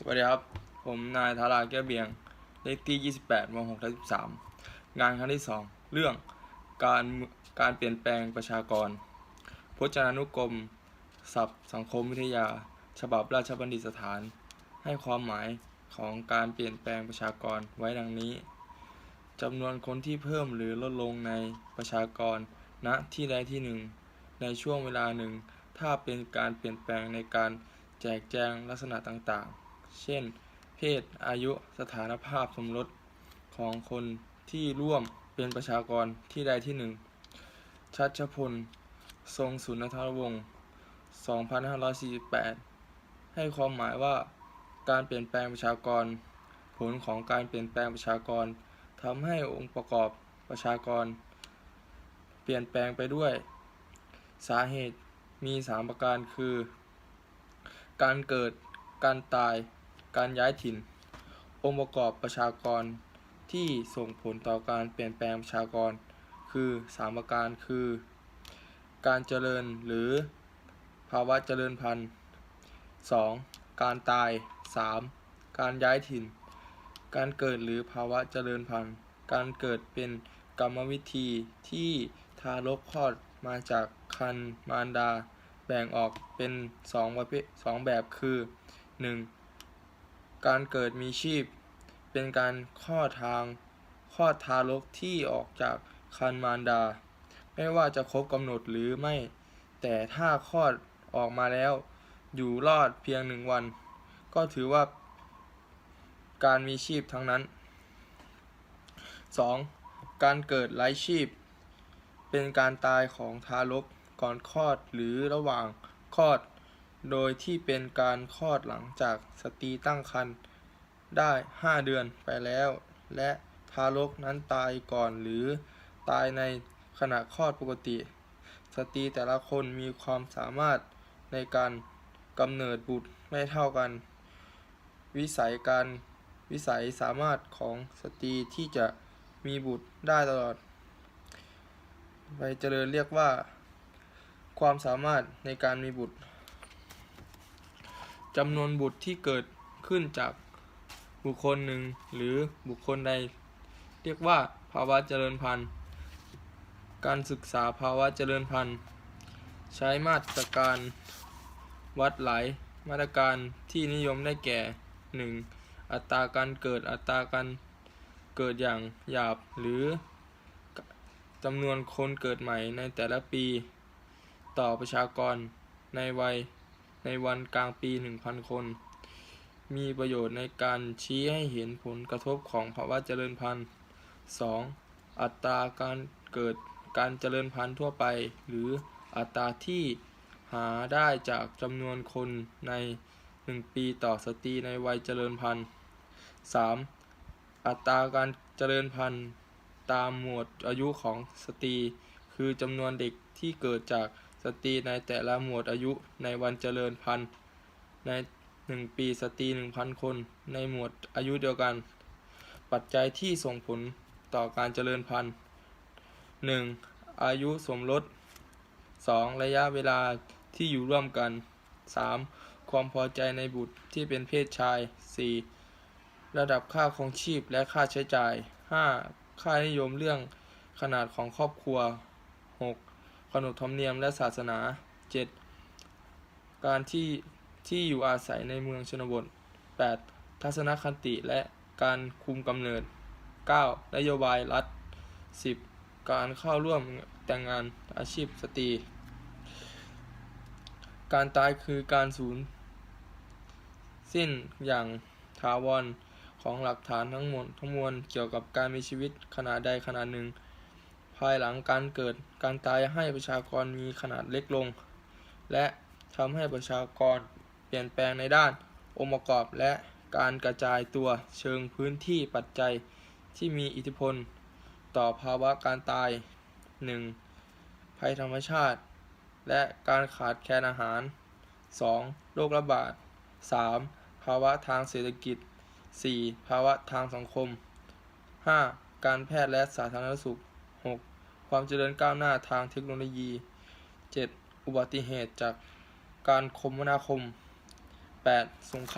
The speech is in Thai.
สวัสดีครับ ผมนายธาราแก้วเบียง เลขที่ 28ม6ทับ13 งานครั้งที่ 2 เรื่องการการเปลี่ยนแปลงประชากร พจนานุกรม ศัพท์ สังคมวิทยา ฉบับราชบัณฑิตสถาน ให้ความหมายของการเปลี่ยนแปลงประชากรไว้ดังนี้จำนวนคนที่เพิ่มหรือลดลงในประชากรณที่ใดที่หนึ่ง ในช่วงเวลาหนึ่ง ถ้าเป็นการเปลี่ยนแปลงในการแจกแจงลักษณะต่างๆ เช่น เพศ อายุ สถานภาพสมรสของคนที่ร่วมเป็นประชากรที่ใดที่หนึ่ง ชัชพล ทรงสุนทรวงศ์ 2548 ให้ความหมายว่าการเปลี่ยนแปลงประชากร ผลของการเปลี่ยนแปลงประชากรทำให้องค์ประกอบประชากร เปลี่ยนแปลงไปด้วย สาเหตุมี 3 ประการคือ การเกิด การตาย การย้ายถิ่น องค์ประกอบประชากรที่ส่งผลต่อการเปลี่ยนแปลงประชากร คือ 3 ประการคือ การเจริญหรือภาวะเจริญพันธุ์ 2. การตาย 3. การย้ายถิ่น การเกิดหรือภาวะเจริญพันธุ์ การเกิดเป็นกรรมวิธีที่ทารกคลอดมาจากคันมารดา แบ่งออกเป็นสองประเภทสองแบบคือ 1. การเกิดมีชีพ เป็นการคลอทางคลอทารกที่ออกจากคันมารดา ไม่ว่าจะครบกำหนดหรือไม่ แต่ถ้าคลอดออกมาแล้ว อยู่รอดเพียงหนึ่งวัน ก็ถือว่าการมีชีพทั้งนั้น 2. การเกิดไร้ชีพ เป็นการตายของทารกก่อนคลอดหรือระหว่างคลอด โดยที่เป็นการคลอดหลังจากสตรีตั้งครรภ์ได้ 5 เดือนไปแล้ว และทารกนั้นตายก่อนหรือตายในขณะคลอดปกติ สตรีแต่ละคนมีความสามารถในการกำเนิดบุตรไม่เท่ากัน วิสัยการวิสัยสามารถของสตรีที่จะมีบุตรได้ตลอดไปเจริญเรียกว่า ความสามารถในการมีบุตร จำนวนบุตรที่เกิดขึ้นจากบุคคลหนึ่งหรือบุคคลใด เรียกว่าภาวะเจริญพันธุ์ การศึกษาภาวะเจริญพันธุ์ ใช้มาตรการวัดหลายมาตรการที่นิยมได้แก่ 1. อัตราการเกิดอัตราการเกิดอย่างหยาบหรือจำนวนคนเกิดใหม่ในแต่ละปี ต่อประชากรในวัย ในวันกลางปี 1,000 คน มีประโยชน์ในการชี้ให้เห็นผลกระทบของภาวะเจริญพันธุ์ 2. อัตราการเกิดการเจริญพันธุ์ทั่วไป หรืออัตราที่หาได้จากจำนวนคนใน 1 ปีต่อสตรีในวัยเจริญพันธุ์ 3. อัตราการเจริญพันธุ์ตามหมวดอายุของสตรี คือจำนวนเด็กที่เกิดจาก สตรีในแต่ละหมวดอายุในวันเจริญพันธุ์ใน1ปีสตรี1,000คน ในหมวดอายุเดียวกัน ปัจจัยที่ส่งผลต่อการเจริญพันธุ์ 1. อายุสมรส 2. ระยะเวลาที่อยู่ร่วมกัน 3. ความพอใจในบุตรที่เป็นเพศชาย 4. ระดับค่าครองชีพและค่าใช้จ่าย 5. ค่านิยมเรื่องขนาดของครอบครัว 6. ขนบธรรมเนียมและศาสนา 7. การที่ที่อยู่อาศัยในเมืองชนบท 8. ทัศนคติและการคุมกำเนิด 9. นโยบายรัฐ 10. การเข้าร่วมแต่งงานอาชีพสตรี การตายคือการสูญสิ้นอย่างถาวรของหลักฐานทั้งหมดทั้งมวลเกี่ยวกับการมีชีวิตขนาดใดขนาดหนึ่ง ภายหลังการเกิดการตายให้ประชากรมีขนาดเล็กลง และทำให้ประชากรเปลี่ยนแปลงในด้านองค์ประกอบและการกระจายตัวเชิงพื้นที่ปัจจัยที่มีอิทธิพล ต่อภาวะการตาย 1. ภัยธรรมชาติ และการขาดแคลนอาหาร 2. โรคระบาด 3. ภาวะทางเศรษฐกิจ 4. ภาวะทางสังคม 5. การแพทย์และสาธารณสุข 6. ความเจริญก้าวหน้าทางเทคโนโลยี 7. อุบัติเหตุจากการคมนาคม 8. สงคราม